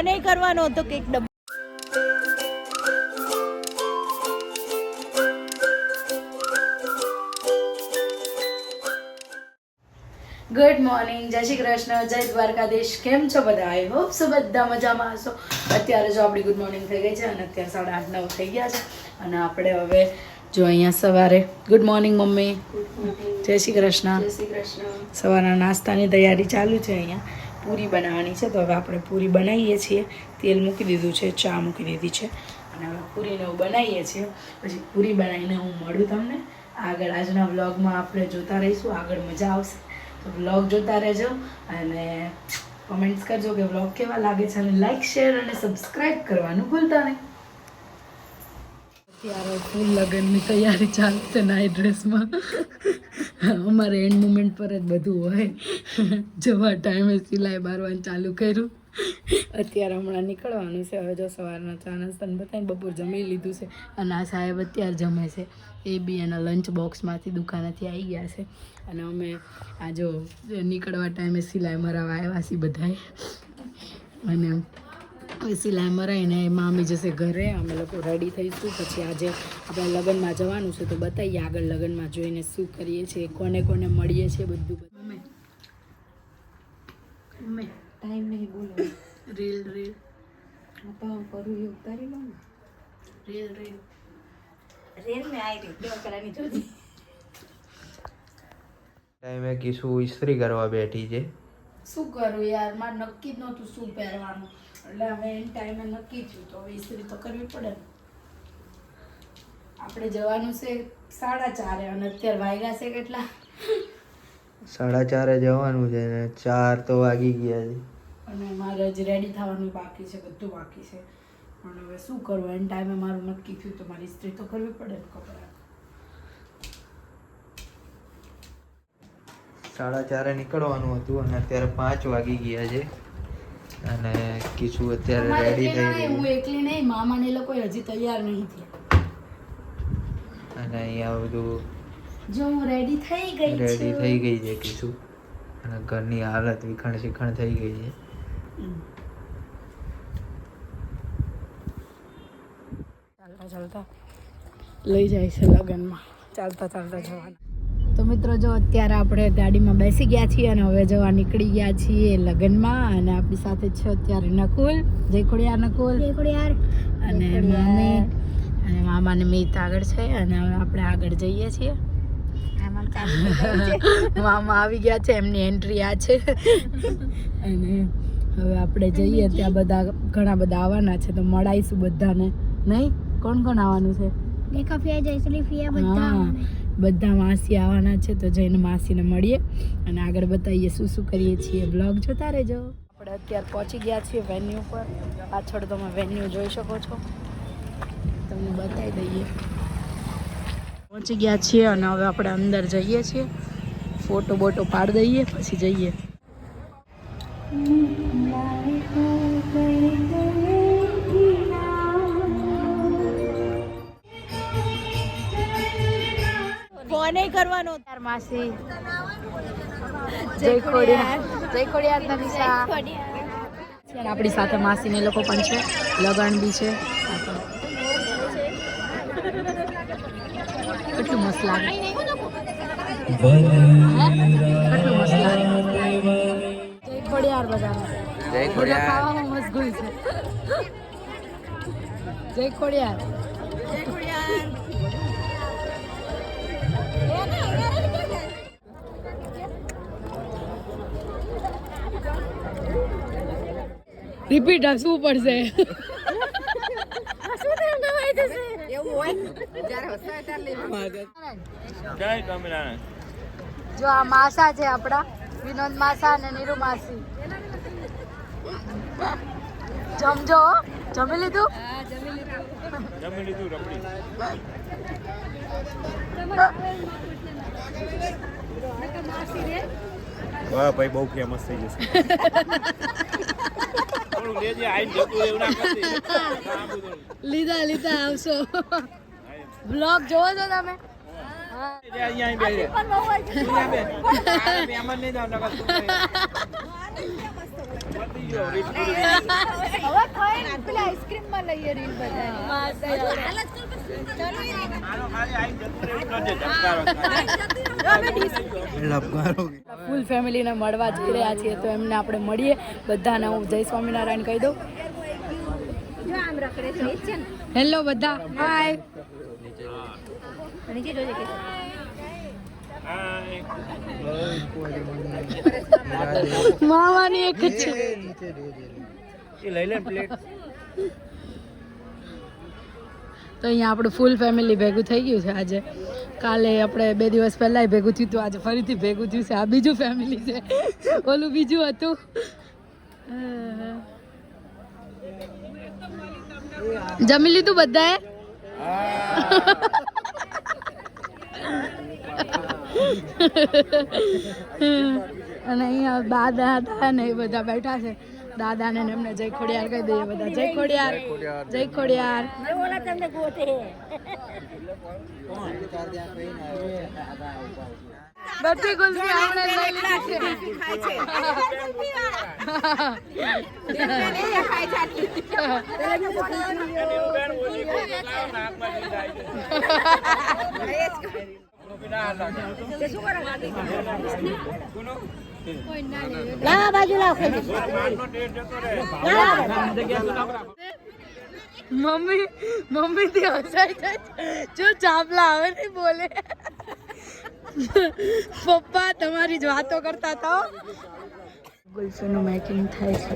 Phone કરવાનો હતો cake ડબ્બો ગુડ મોર્નિંગ જય શ્રી કૃષ્ણ. જય દ્વારકાધીશ. કેમ છો બધા? આઈ હોપ સો બધા મજામાં હશો. અત્યારે જો આપણી ગુડ મોર્નિંગ થઈ ગઈ છે અને અત્યારે સાડા આઠ નવ થઈ ગયા છે. અને આપણે હવે જો અહીંયા સવારે ગુડ મોર્નિંગ મમ્મી. જય શ્રી કૃષ્ણ. જય શ્રી કૃષ્ણ. સવારના નાસ્તાની તૈયારી ચાલુ છે અહીંયા. પૂરી બનાવવાની છે. તો હવે આપણે પૂરી બનાવીએ છીએ. તેલ મૂકી દીધું છે, ચા મૂકી દીધી છે. અને હવે પૂરીને હું બનાવીએ છીએ. પછી પૂરી બનાવીને હું મળું તમને. આગળ આજના વ્લોગમાં આપણે જોતા રહીશું. આગળ મજા આવશે. તો વ્લોગ જોતા રહેજો અને કમેન્ટ્સ કરજો કે વ્લોગ કેવા લાગે છે. અને લાઈક, શેર અને સબસ્ક્રાઈબ કરવાનું ભૂલતા નહીં. અત્યારે ફૂલ લગ્નની તૈયારી ચાલશે નાઇટ ડ્રેસમાં અમારે એન્ડ મુમેન્ટ પર જ બધું હોય. જવા ટાઈમે સિલાઈ બારવાનું ચાલુ કર્યું. અત્યારે હમણાં નીકળવાનું છે. હવે જો સવારના ચા નાસ્તાને બધાને બપોર જમી લીધું છે. અને આ સાહેબ અત્યારે જમે છે. એ બી એના લંચ બોક્સમાંથી દુકાનેથી આવી ગયા છે. અને અમે આ જો નીકળવા ટાઈમે સિલાઈ મરાવા આવ્યા છીએ બધાએ. અને હવે સિલાઈ મરાઈને મામી જશે ઘરે. અમે લોકો રેડી થઈશું. પછી આજે આપણે લગ્નમાં જવાનું છે તો બતાવીએ આગળ લગ્નમાં જોઈને શું કરીએ છીએ કોને કોને મળીએ છીએ બધું અમે અમે ટાઈમ નહીં બોલો. રીલ રીલ હા તો કરું એ ઉતારી લો ને. રીલ રીલ રેલ મેં આવી જોતી ટાઈમે કીશું ઇસ્ત્રી કરવા બેઠી છે. શું કરું યાર? મારે નક્કી જ નહોતું શું પહેરવાનું. એટલે હવે એન ટાઈમે નક્કી થયું તો હવે ઇસ્ત્રી તો કરવી પડે ને. આપણે જવાનું છે સાડા ચારે અને અત્યારે વાગ્યા છે કેટલા? સાડા ચારે જવાનું છે ને ચાર તો વાગી ગયા છે. અને મારે જ રેડી થવાનું બાકી છે બધું બાકી છે. પણ હવે શું કરવું? એન ટાઈમે મારું નક્કી થયું તો મારી ઇસ્ત્રી તો કરવી પડે ને કપડાં. સાડા ચારે નીકળવાનું હતું અને અત્યારે પાંચ વાગી ગયા છે. અને કીશું અત્યારે રેડી થઈ ગયું. હું એકલી નહીં મામા ને લોકો હજી તૈયાર નહીં થયા. અને અહીંયા બધું જો હું રેડી થઈ ગઈ રેડી થઈ ગઈ છે કીશું અને ઘરની હાલત વિખણ શિખણ થઈ ગઈ છે. ચાલતા ચાલતા. લઈ જાય છે લગ્નમાં. ચાલતા ચાલતા જવાના. તો મિત્રો જો અત્યારે આપણે ગાડીમાં બેસી ગયા છીએ અને હવે જવા નીકળી ગયા છીએ લગ્નમાં અને આપણી સાથે છે અત્યારે નકુલ જય ખોડિયાર નકુલ અને મમ્મી અને મામાને મિત આગળ છે અને હવે આપણે આગળ જઈએ છીએ. મામા આવી ગયા છે એમની એન્ટ્રી આ છે. અને હવે આપણે જઈએ ત્યાં બધા ઘણા બધા આવવાના છે તો મળાઈશું બધાને. નહીં? કોણ કોણ આવવાનું છે? હા. બધા માસી આવવાના છે તો જઈને માસીને મળીએ અને આગળ બતાવીએ શું શું કરીએ છીએ. બ્લોગ જોતા રહેજો. આપણે અત્યારે પહોંચી ગયા છીએ વેન્યુ પર. પાછળ તમે વેન્યુ જોઈ શકો છો. તમને બતાવી દઈએ. પહોંચી ગયા છીએ અને હવે આપણે અંદર જઈએ છીએ. ફોટો બોટો પાડી દઈએ પછી જઈએ. ફોન કરવાનો. તાર માસી. જય ખોડિયાર. જય ખોડિયાર અને આપણી સાથે માસી ને લોકો પણ છે. લગન બી છે. કેટલું મસ્ત લાગે. કેટલું મસ્ત લાગે. જય ખોડિયાર બધા જય બધા ખાવામાં મશગુલ છે. જય ખોડિયાર. રિપીટ હસવું પડશે. જો આ માસા છે આપણા વિનોદ માસા અને નીરુ માસી. જમજો હો. જમી લીધું? વાહ ભાઈ બહુ ફેમસ થઈ જશે થોડું લેજે આઈને જતું એવું ના કરતી. લીધા લીધા આવશો. બ્લોગ જોવો છો તમે? રહે. ફૂલ ફેમિલીને મળવા જઈ રહ્યા છીએ તો એમને આપણે મળીએ. બધાને હું જય સ્વામિનારાયણ કહી દઉં. હેલો બધા હાય. માવાની એક જ છે. લઈ લે પ્લેટ તો અહીંયા આપણું ફૂલ ફેમિલી ભેગું થઈ ગયું છે આજે. કાલે આપણે બે દિવસ પહેલાં ભેગું થયું હતું આજે ફરીથી ભેગું થયું છે. આ બીજું ફેમિલી છે. ઓલું બીજું હતું. જમી લીધું બધાએ? અને અહીંયા બા હતા ને એ બધા બેઠા છે. દાદા ને એમને જય ખોડિયાર કહી દઈએ બધા. જય ખોડિયાર. જય ખોડિયાર. બધી ગુલ્ફી આપણે લઈ લીધી. છે. મમ્મી મમ્મી થી હસાય જો ચાપલા આવે ને બોલે. પપ્પા તમારી જ વાતો કરતા હતા ગુલ્ફીનું મેકિંગ થાય છે.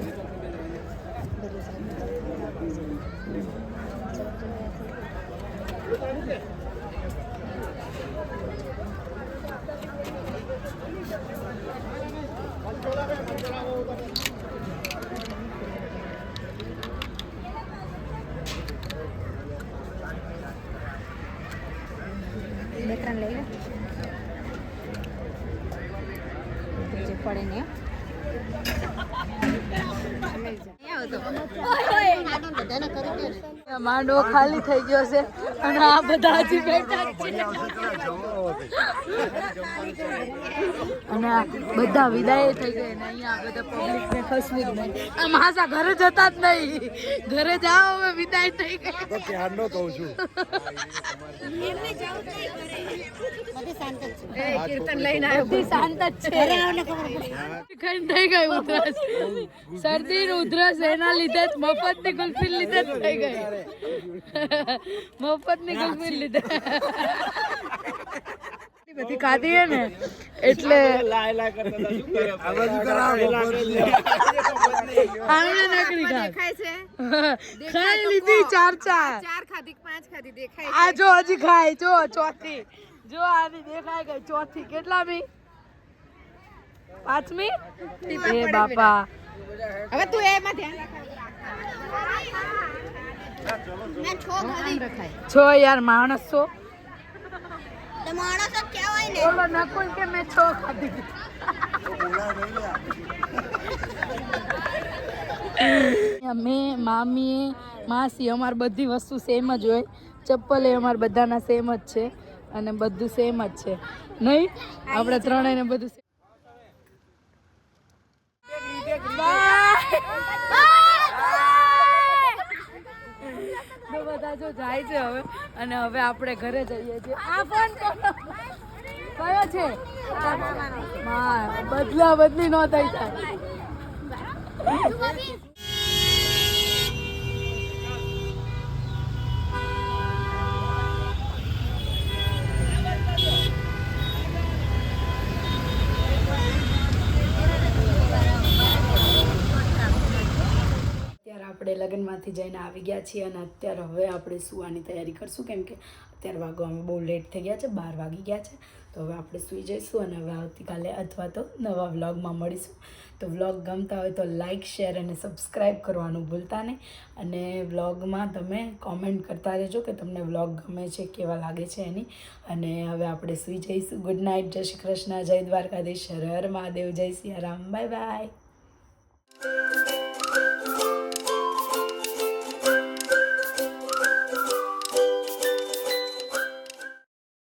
બે ત્રણ લઈ લે. જે પડે ને માંડો ખાલી થઈ ગયો છે. અને આ બધા હજી બેઠા અને બધા વિદાય થઈ ગઈ અને અહીંયા બધા પબ્લિક ને ખસવું જ નહીં. આ માસા ઘરે જતા જ નહીં. ઘરે જાઓ હવે વિદાય થઈ કહું છું? કીર્તન લઈને આવ્યો. બધી શાંત જ છે. ખંડ થઈ ગઈ ઉધરસ. શરદી ઉધરસ એના લીધે જ મફતની ગુલ્ફી લીધે જ થઈ ગઈ. મફત ની ગુલ્ફી લીધા. બધી ખાધી ને? એટલે ખાઈ લીધી ચાર ચાર. ચાર ખાધી પાંચ ખાધી? દેખાય આ જો હજી ખાય જો ચોથી. જો આની દેખાય ગઈ ચોથી. કેટલા બી પાંચમી? એ બાપા. હવે તું એમાં ધ્યાન રાખ. છો યાર માણસ છો. માણસ કહેવાય ને. બોલો નકુલ કે મેં છો ખાધી. અમે મામી માસી અમારે બધી વસ્તુ સેમ જ હોય. ચપ્પલ એ અમારે બધાના સેમ જ છે અને બધું સેમ જ છે. નહીં? આપણે ત્રણેયને બધું તો જાય છે હવે. અને હવે આપણે ઘરે જઈએ છીએ. આ ફોન કયો છે? બદલા બદલી ન થઈ જાય. આપણે લગ્નમાંથી જઈને આવી ગયા છીએ અને અત્યારે હવે આપણે સુવાની તૈયારી કરશું. કેમ કે અત્યારે વાગો અમે બહુ લેટ થઈ ગયા છે, બાર વાગી ગયા છે. તો હવે આપણે સૂઈ જઈશું અને હવે આવતીકાલે અથવા તો નવા વ્લોગમાં મળીશું. તો વ્લોગ ગમતા હોય તો લાઇક શેર અને સબસ્ક્રાઈબ કરવાનું ભૂલતા નહીં. અને વ્લોગમાં તમે કોમેન્ટ કરતા રહેજો કે તમને વ્લોગ ગમે છે, કેવા લાગે છે એની. અને હવે આપણે સૂઈ જઈશું. ગુડ નાઇટ જય શ્રી કૃષ્ણ. જય દ્વારકાધીશ. હર હર મહાદેવ. જય સિયારામ. Bye bye